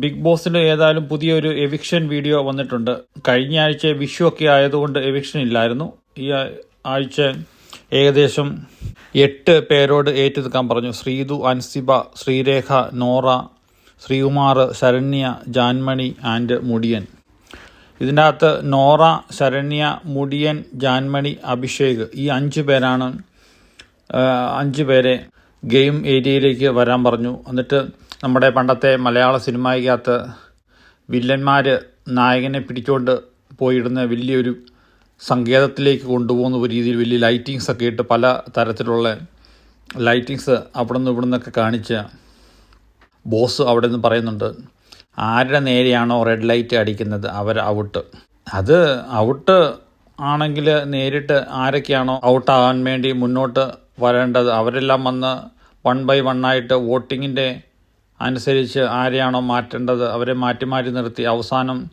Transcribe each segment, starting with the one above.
Big ബോസിൽ ഏതായാലും പുതിയൊരു എവിക്ഷൻ വീഡിയോ വന്നിട്ടുണ്ട്. കഴിഞ്ഞ ആഴ്ച വിഷു ഒക്കെ ആയതുകൊണ്ട് എവിക്ഷൻ ഇല്ലായിരുന്നു. ഈ ആഴ്ച ഏകദേശം എട്ട് പേരോട് ഏറ്റെടുക്കാൻ പറഞ്ഞു. ശ്രീതു അൻസിബ ശ്രീരേഖ നോറ ശ്രീകുമാർ ശരണ്യ ജാൻമണി ആൻഡ് മുടിയൻ. ഇതിന്റെ അകത്ത് നോറ ശരണ്യ മുടിയൻ ജാൻമണി അഭിഷേക് ഈ അഞ്ച് പേരാണ് അഞ്ച് പേരെ ഗെയിം ഏരിയയിലേക്ക് വരാൻ പറഞ്ഞു. എന്നിട്ട് നമ്മുടെ പണ്ടത്തെ മലയാള സിനിമയ്ക്കകത്ത് വില്ലന്മാർ നായകനെ പിടിച്ചുകൊണ്ട് പോയിടുന്ന വലിയൊരു സങ്കേതത്തിലേക്ക് കൊണ്ടുപോകുന്ന ഒരു രീതിയിൽ വലിയ ലൈറ്റിങ്സ് ഒക്കെ ഇട്ട് പല തരത്തിലുള്ള ലൈറ്റിങ്സ് അവിടെ നിന്ന് ഇവിടെ നിന്നൊക്കെ കാണിച്ച് ബോസ് അവിടെ നിന്ന് പറയുന്നുണ്ട് ആരുടെ നേരെയാണോ റെഡ് ലൈറ്റ് അടിക്കുന്നത്? അവർ ഔട്ട് അത് ഔട്ട് ആണെങ്കിൽ നേരിട്ട് ആരൊക്കെയാണോ ഔട്ടാകാൻ വേണ്ടി മുന്നോട്ട് വരേണ്ടത് അവരെല്ലാം വന്ന് വൺ ബൈ വണ്ണായിട്ട് വോട്ടിങ്ങിന്റെ അനുസരിച്ച് ആരെയാണോ മാറ്റേണ്ടത് അവരെ മാറ്റി മാറ്റി നിർത്തി. അവസാനം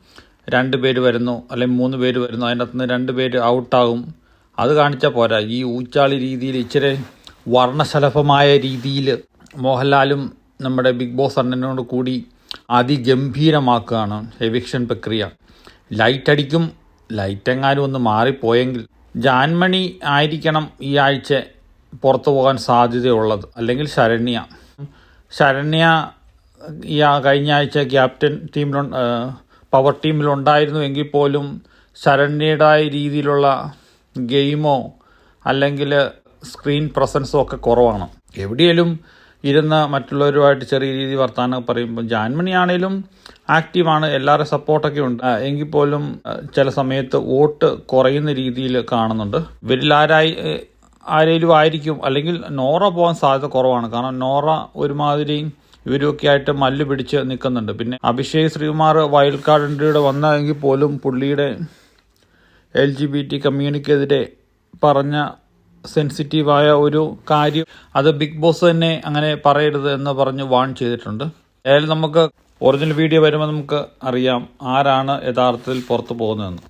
രണ്ട് പേര് വരുന്നു അല്ലെങ്കിൽ മൂന്ന് പേര് വരുന്നു. അതിനകത്ത് നിന്ന് രണ്ട് പേര് ഔട്ടാകും. അത് കാണിച്ചാൽ പോരാ. ഈ ഊച്ചാളി രീതിയിൽ ഇച്ചിരി വർണശലഭമായ രീതിയിൽ മോഹൻലാലും നമ്മുടെ ബിഗ് ബോസ് അണ്ണനോട് കൂടി അതിഗംഭീരമാക്കുകയാണ് എവിക്ഷൻ പ്രക്രിയ. ലൈറ്റ് അടിക്കും ലൈറ്റ് എങ്ങാനും ഒന്ന് മാറിപ്പോയെങ്കിൽ ജാൻമണി ആയിരിക്കണം ഈ ആഴ്ച പുറത്തു പോകാൻ സാധ്യതയുള്ളത്. അല്ലെങ്കിൽ ശരണ്യ. ശരണ്യ ഈ കഴിഞ്ഞ ആഴ്ച ക്യാപ്റ്റൻ ടീമിലു പവർ ടീമിലുണ്ടായിരുന്നു എങ്കിൽ പോലും ശരണ്യയുടേതായ രീതിയിലുള്ള ഗെയിമോ അല്ലെങ്കിൽ സ്ക്രീൻ പ്രസൻസോ ഒക്കെ കുറവാണ്. എവിടെയെങ്കിലും ഇരുന്ന് മറ്റുള്ളവരുമായിട്ട് ചെറിയ രീതി വർത്തമാനം പറയുമ്പോൾ ജാൻമണി ആണെങ്കിലും ആക്റ്റീവാണ് എല്ലാവരുടെ സപ്പോർട്ടൊക്കെ ഉണ്ട്. എങ്കിൽ പോലും ചില സമയത്ത് വോട്ട് കുറയുന്ന രീതിയിൽ കാണുന്നുണ്ട്. ഇവരിൽ ആരായി ആരെങ്കിലും ആയിരിക്കും. അല്ലെങ്കിൽ നോറ പോകാൻ സാധ്യത കുറവാണ്. കാരണം നോറ ഒരുമാതിരി ഇവരൊക്കെ ആയിട്ട് മല്ല് പിടിച്ച് നിൽക്കുന്നുണ്ട്. പിന്നെ അഭിഷേക് ശ്രീകുമാർ വൈൽഡ് കാർഡ് എൻട്രിയുടെ വന്നതെങ്കിൽ പോലും പുള്ളിയുടെ എൽ ജി ബി ടി കമ്മ്യൂണിക്കെതിരെ പറഞ്ഞ സെൻസിറ്റീവായ ഒരു കാര്യം അത് ബിഗ് ബോസ് തന്നെ അങ്ങനെ പറയരുത് എന്ന് പറഞ്ഞ് വാൺ ചെയ്തിട്ടുണ്ട്. ഏതായാലും നമുക്ക് ഒറിജിനൽ വീഡിയോ വരുമ്പോൾ നമുക്ക് അറിയാം ആരാണ് യഥാർത്ഥത്തിൽ പുറത്തു പോകുന്നതെന്ന്.